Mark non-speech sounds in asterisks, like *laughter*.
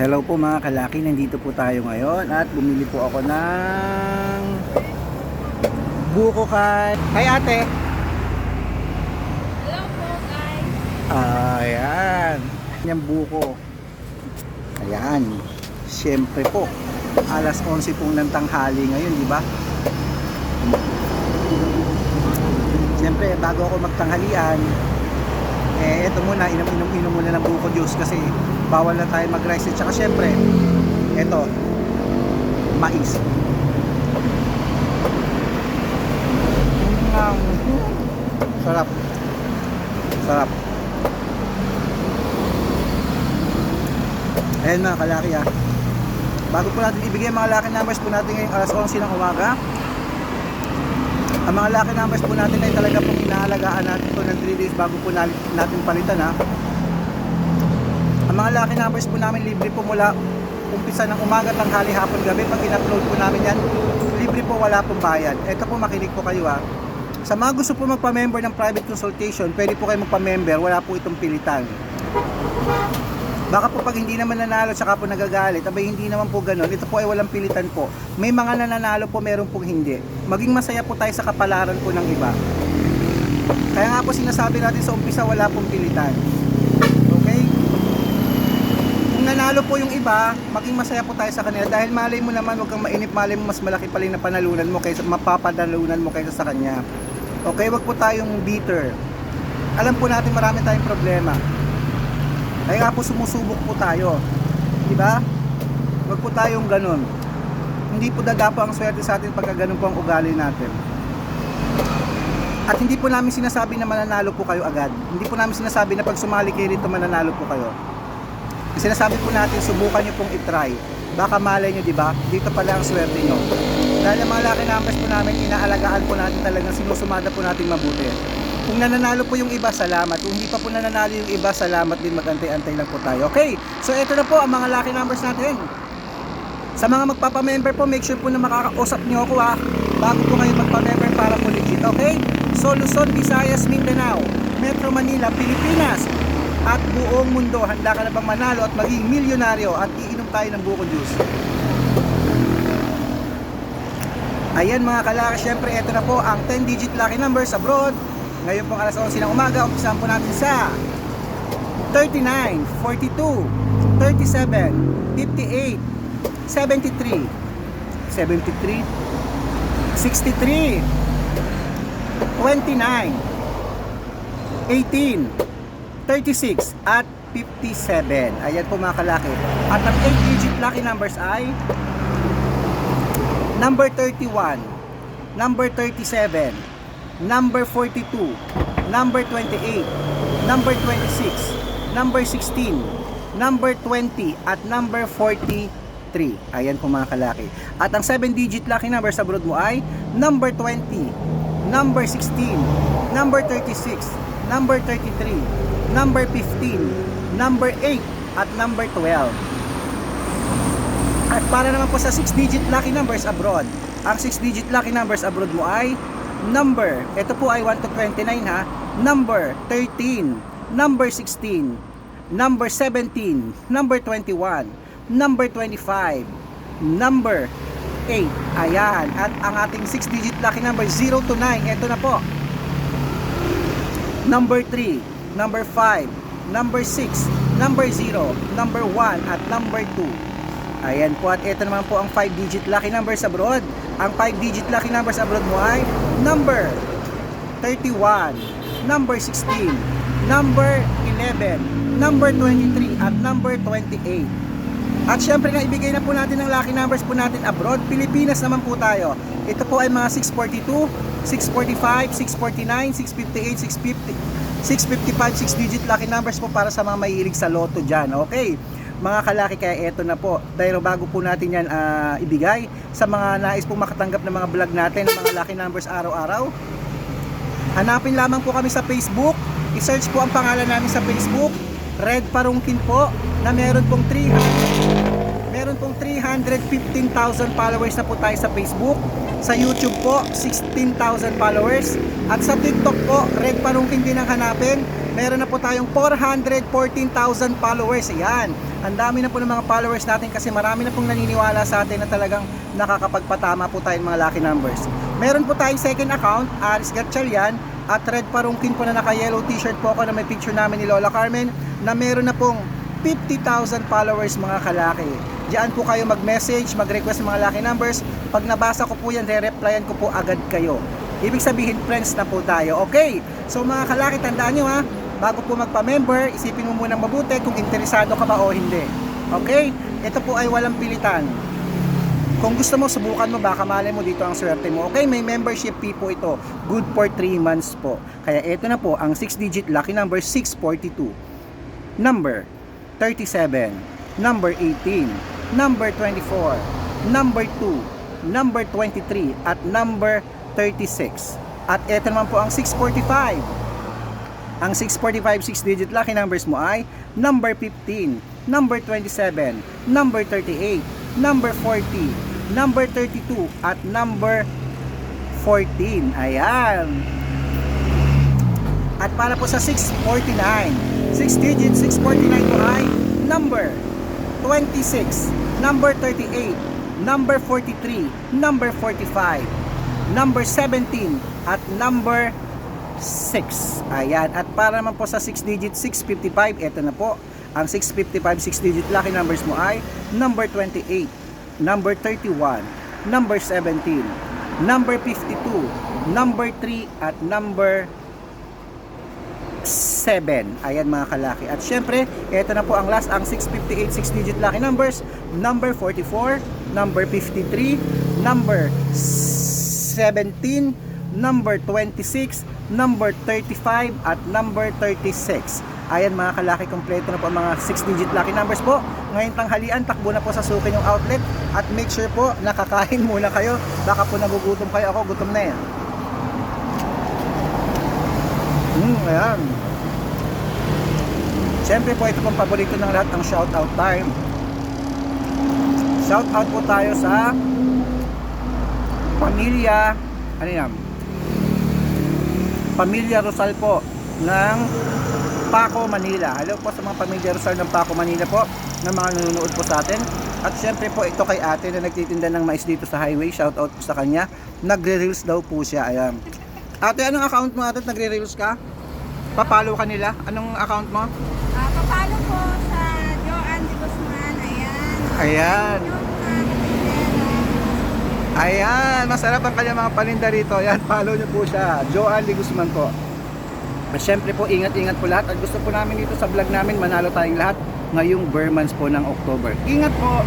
Hello po mga kalaki, nandito po tayo ngayon at bumili po ako ng buko kay... Kay ate! Hello po guys. Ayan. Yung buko. Ayan. Siyempre po. Alas 11 pong ng tanghali ngayon, di ba? Siyempre, bago ako magtanghalian, eh, ito muna, inom-inom muna ng buko juice kasi bawal na tayo mag-rice. At saka siyempre, ito, mais. Mm, sarap. Sarap. Ayan mga kalaki ah. Bago po natin ibigay mga lucky numbers po natin ngayong alas 11 ng umaga. Ang mga lucky numbers po natin ay talaga pong inaalagaan natin po ng 3 days bago po natin, palitan ha. Mga lucky numbers po namin libre po mula umpisa ng umaga, tanghali, hapon, gabi. Pag in-upload po namin yan, libre po wala pong bayad. Ito po makinig po kayo ha. Sa mga gusto po magpa-member ng private consultation, pwede po kayo magpa-member, wala po itong pilitan. Baka po pag hindi naman nanalo tsaka po nagagalit, abay hindi naman po ganun. Ito po ay walang pilitan po. May mga nananalo po, meron pong hindi. Maging masaya po tayo sa kapalaran po ng iba. Kaya nga po sinasabi natin sa umpisa, wala pong pilitan. Nanalo po yung iba, maging masaya po tayo sa kanila dahil malay mo naman, huwag kang mainip, malay mo mas malaki pa rin na panalunan mo kaysa mapapanalunan mo kaysa sa kanya. Okay, wag po tayong bitter. Alam po natin marami tayong problema. Kaya nga po sumusubok po tayo. Di ba? Huwag po tayong ganun. Hindi po dadapo ang swerte sa atin pagka ganun po ang ugali natin. At hindi po namin sinasabi na mananalo po kayo agad. Hindi po namin sinasabi na pag sumali kayo rito mananalo po kayo. Sinasabi po natin, subukan nyo pong itry. Baka malay nyo, di ba? Dito pala ang swerte nyo. Dahil ang mga laki numbers po namin, inaalagaan po natin talagang sinusumada po natin mabuti. Kung nananalo po yung iba, salamat. Kung hindi pa po nananalo yung iba, salamat din. Magantay-antay lang po tayo. Okay, so ito na po ang mga lucky numbers natin. Sa mga magpapamember po, make sure po na makakausap nyo ako ha. Bago po kayo magpamember para po legit. Okay? So Luzon, Visayas, Mindanao, Metro Manila, Pilipinas, at buong mundo. Handa ka na bang manalo at maging milyonaryo at iinom tayo ng buko juice? Ayan mga kalaki, syempre ito na po ang 10 digit lucky numbers abroad. Ngayon pong alas 11 ng umaga, umpisahan po natin sa 39, 42, 37, 58, 73, 73, 63, 29, 18, 36 at 57. Ayan po mga kalaki. At ang 8 digit lucky numbers ay number 31, number 37, number 42, number 28, number 26, number 16, number 20 at number 43. Ayan po mga kalaki. At ang 7 digit lucky numbers sa abroad mo ay number 20, number 16, number 36, number 33, number 15, number 8 at number 12. At para naman po sa 6 digit lucky numbers abroad, ang 6 digit lucky numbers abroad mo ay number, ito po ay 1 to 29 ha, number 13, number 16, number 17, number 21, number 25, number 8. Ayan. At ang ating 6 digit lucky number 0 to 9, ito na po. Number 3, number 5, number 6, number 0, number 1 at number 2. Ayan po at ito naman po ang 5 digit lucky numbers abroad. Ang 5 digit lucky numbers abroad mo ay number 31, number 16, number 11, number 23 at number 28. At syempre nga ibigay na po natin ang lucky numbers po natin abroad. Pilipinas naman po tayo. Ito po ay mga 642, 645, 649, 658, 650, 655, 6 digit lucky numbers po para sa mga mahilig sa loto dyan. Okay mga kalaki kaya eto na po. Dahil bago po natin yan ah, ibigay sa mga nais pong makatanggap ng mga vlog natin ng mga lucky numbers araw-araw hanapin lamang po kami sa Facebook. I-search po ang pangalan namin sa Facebook. Red Parungkin po na meron pong 300 meron pong 315,000 followers na po tayo sa Facebook sa YouTube po 16,000 followers at sa TikTok po Red Parungkin din ang hanapin meron na po tayong 414,000 followers. Ayan. Ang dami na po ng mga followers natin kasi marami na pong naniniwala sa atin na talagang nakakapagpatama po tayo ng mga lucky numbers. Meron po tayong second account, Aris Gatchalian, at Red Parungkin po na naka-yellow t-shirt po ako na may picture namin ni Lola Carmen na meron na pong 50,000 followers mga kalaki. Diyan po kayo mag-message, mag-request ng mga lucky numbers. Pag nabasa ko po yan, re-replyan ko po agad kayo. Ibig sabihin, friends na po tayo. Okay? So mga kalaki, tandaan nyo ha, bago po magpa-member, isipin mo munang mabuti kung interesado ka ba o hindi. Okay? Ito po ay walang pilitan. Kung gusto mo, subukan mo, baka malay mo dito ang swerte mo. Okay, may membership fee po ito. Good for 3 months po. Kaya ito na po, ang 6-digit lucky number 642. Number 37. Number 18. Number 24. Number 2. Number 23. At number 36. At ito naman po ang 645. Ang 645 6-digit lucky numbers mo ay number 15, number 27, number 38, number 40, number 32 at number 14. Ayan. At para po sa 649, 6 digit 649 po ay number 26, number 38, number 43, number 45, number 17 at number 6. Ayan. At para naman po sa 6 digit 655, ito na po. Ang 655 6 digit lucky numbers mo ay number 28, number 31, number 17, number 52, number 3 at number 7. Ayan mga kalaki. At syempre, ito na po ang last, ang 658 6 digit lucky numbers, number 44, number 53, number 17, number 26, number 35 at number 36. Ayan mga kalaki, kompleto na po ang mga 6-digit lucky numbers po. Ngayon tanghalian, takbo na po sa sukin yung outlet at make sure po nakakain *laughs* muna kayo. Baka po nagugutom kayo ako, gutom na yan. Hmm, ayan. Siyempre po, ito pong paborito ng lahat, ang shoutout time. Shoutout po tayo sa pamilya, ano yan? Pamilya Rosal po ng Paco, Manila. Hello po sa mga pamilya Rosal ng Paco, Manila po na mga nanonood po sa atin. At syempre po ito kay ate na nagtitinda ng mais dito sa highway. Shout out po sa kanya. Nagre-reels daw po siya. Ayan. Ate, anong account mo ate? Nagre-reels ka? Papalo ka nila? Anong account mo? Papalo po sa Joanne de Guzman. Ayan. Ayan. Ayan, masarap ang kanyang mga paninda rito. Ayan, follow nyo po siya. Joanne Lee Guzman po. At syempre po, ingat-ingat po lahat. At gusto po namin dito sa vlog namin, manalo tayong lahat ngayong Burmans po ng October. Ingat po!